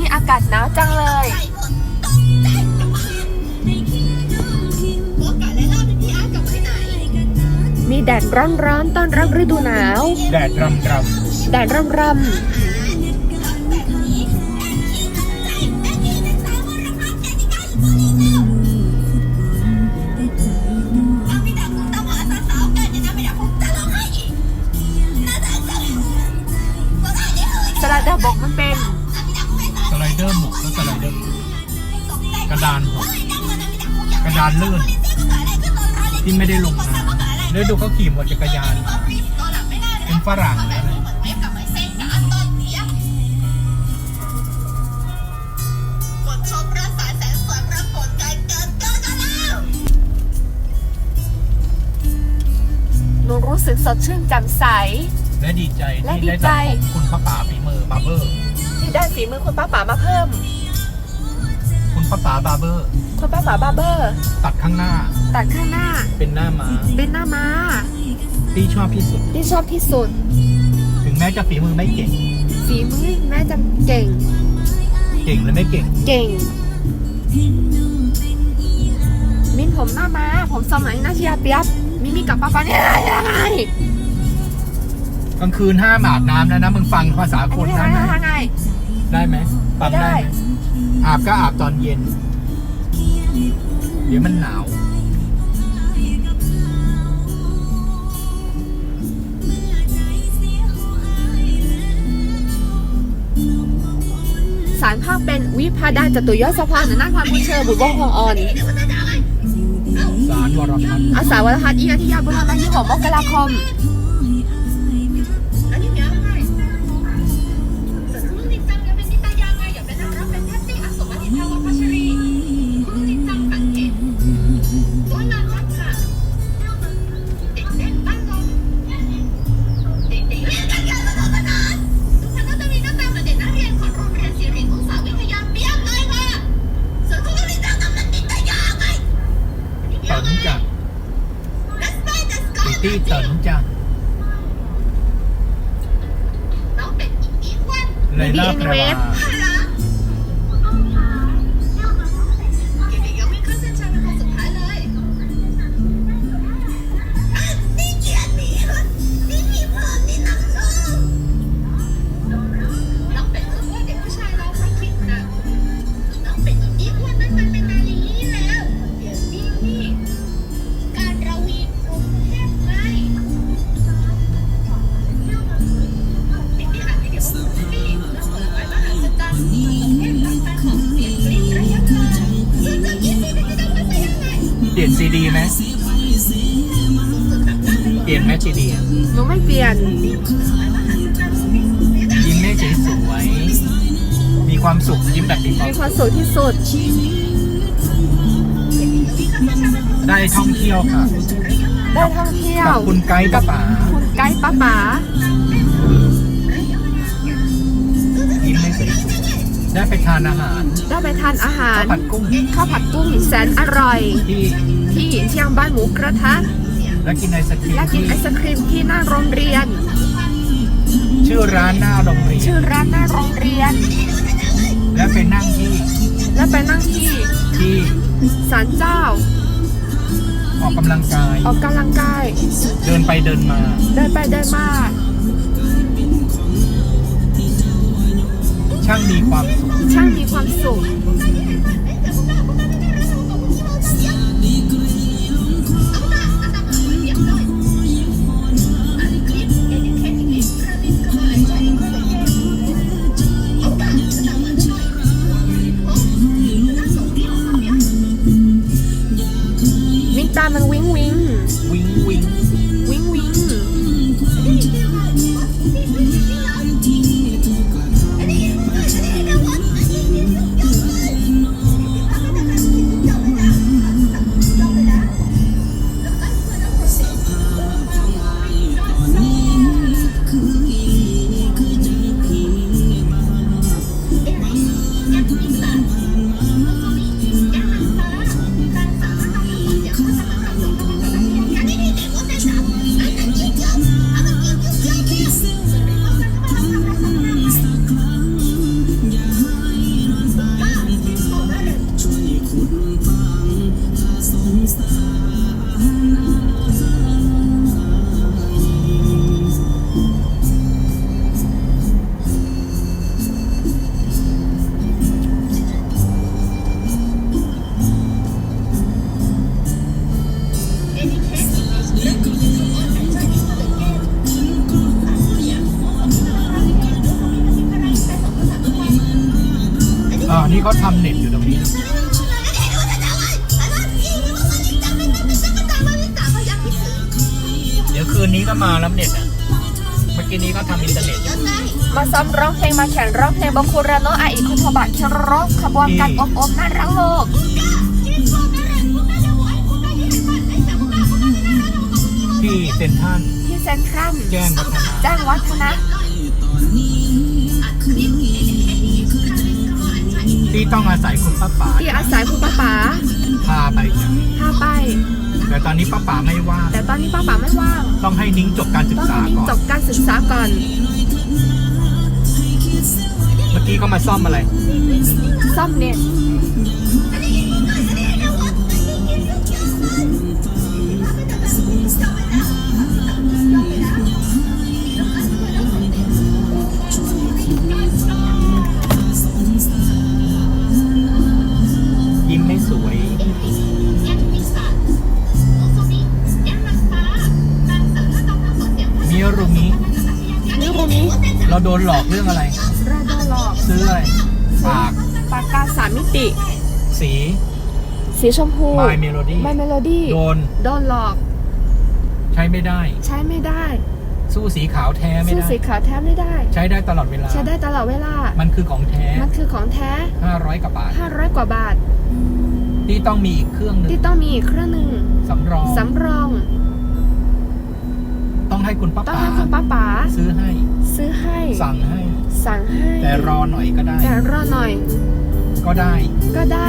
นี้อากาศหนาวจังเลย มีแดดร้อนๆต้อนรับฤดูหนาว แดดรำรแดดร่ำร่ำสลัดดาบอกมันเป็นำสไล เดอร์หมกและสไลเดอร์กระดานหกกระดานลื่น ที่ไม่ได้ลงน้ำแล้วดูเขาขี่มอเตอร์จักรยาน เป็นฝรั่งเลยนะหนูรู้สึกสดชื่นแจ่มใส และดีใจและที่ดีได้ใจจับของคุณพระป่าฝีมือ บาร์เบอร์ ที่ได้ฝีมือคุณป้าป๋ามาเพิ่ม คุณพระป่าบาร์เบอร์ คุณป้าป๋าบาร์เบอร์ ตัดข้างหน้าตัดข้างหน้า เป็นหน้าม้าเป็นหน้าม้าที่ชอบที่สุด ที่ชอบที่สุด ถึงแม้จะฝีมือไม่เก่ง ฝีมือแม่จะเก่ง เก่งหรือไม่เก่ง เก่ง มินผมหน้าม้าผมสมัยนาชียาเปียบมิมีกับป้าป๋าเนี่ยยังไง กลางคืนห้ามอาบน้ำแล้วนะมึงฟังภาษาคนยัได้งไหมไงยังไงได้ไหมฟังได้ไหมอาบก็อาบตอนเย็น เดี๋ยวมันหนาวสารภาพเป็นวิพาดาจตุยศภาหน้าความบุญเชอบุญวงของอ่อนสารวรพัฒน์อาสาวรทัศน์อีกทิยาบุญธรรมยี่ของมกราคม ตีตี้เป็นจังเลน่าแพรวา เปลี่ยนแมซีดีหนูไม่เปลี่ยน ยิ้มได้สวยๆมีความสุขยิ้มแบบมีความมีคสุวามขสุขที่สุด ได้ท่องเที่ยวค่ะ ได้ท่องเที่ยกัวบคุณไกด์ป้าป๋าคุณไกด์ป้าป๋ายิ้มได้สวยๆได้ไปทานอาหารได้ไปทานอาหาร ข้าวผัดกุ้งข้าวผัดกุ้งแสนอร่อย ที่ที่เที่ยงบ้านหมูกระทะ และกินไอศครีมและกินที่ไอศครีมที่หน้าโรงเรียน ชื่อร้านหน้าโรงเรียน ชื่อร้านหน้าโรงเรียน และไปนั่งที่และไปนั่งที่ที่ศาลเจ้า ออกกำลังกาย ออกกำลังกาย เดินไปเดินมา เดินไปเดินมา ช่างมีความสุขช่างมีความสุข นี้เขาทำเน็ตอยู่ตรงนี้ เดี๋ยวคืนนี้ก็มาแล้วเน็ตอะ เมื่อกี้นี้ก็ทำอินเทอร์เน็ตอยู่ มาซ้อมร้องเพลงมาแข่งร้องเพลงบางคูราโนอาอิคุโทบะเคโรขบวนการอบอมน่ารักโลก ที่เซนทรันที่เซ็นทรัลแจ้งวัฒนะ แจ้งวัฒนะ ที่ต้องอาศัยคุณป้าป๋าที่อาศัยคุณป้าป๋าพาไปอย่างนี้พาไป แต่ตอนนี้ป้าป๋าไม่ว่างแต่ตอนนี้ป้าป๋าไม่ว่าง ต้องให้นิ้งจบการศึกต้องษาให้นิ้งก่อน จบการศึกษาก่อน เมื่อกี้เขามาซ่อมอะไร ซ่อมเน็ตยิ้ โดนหลอกเรื่องอะไร เราโดนหลอกซื้ออะไรปากปากกาสามมิติ สี สีชมพู My Melody ไมเมโลดี้โดนโดนหลอก ใช้ไม่ได้ ใช้ไม่ได้สู้สีขาวแท้ไม่ซื้อได้ สีขาวแท้ไม่ได้ ใช้ได้ตลอดเวลา ใช้ได้ตลอดเวลา มันคือของแท้ มันคือของแท้ 500กว่าบาท 500 กว่าบาท ที่ต้องมีอีกเครื่องหนึงที่ต้องมีอีกเครื่องหนึ่งสำรองสำรอง ต้องให้คุณป้าต้องป๋าให้คุณป้าป๋าซื้อให้ ซื้อให้ สั่งให้ สั่งให้ แต่รอหน่อยก็ได้ แต่รอหน่อย ก็ได้ ก็ได้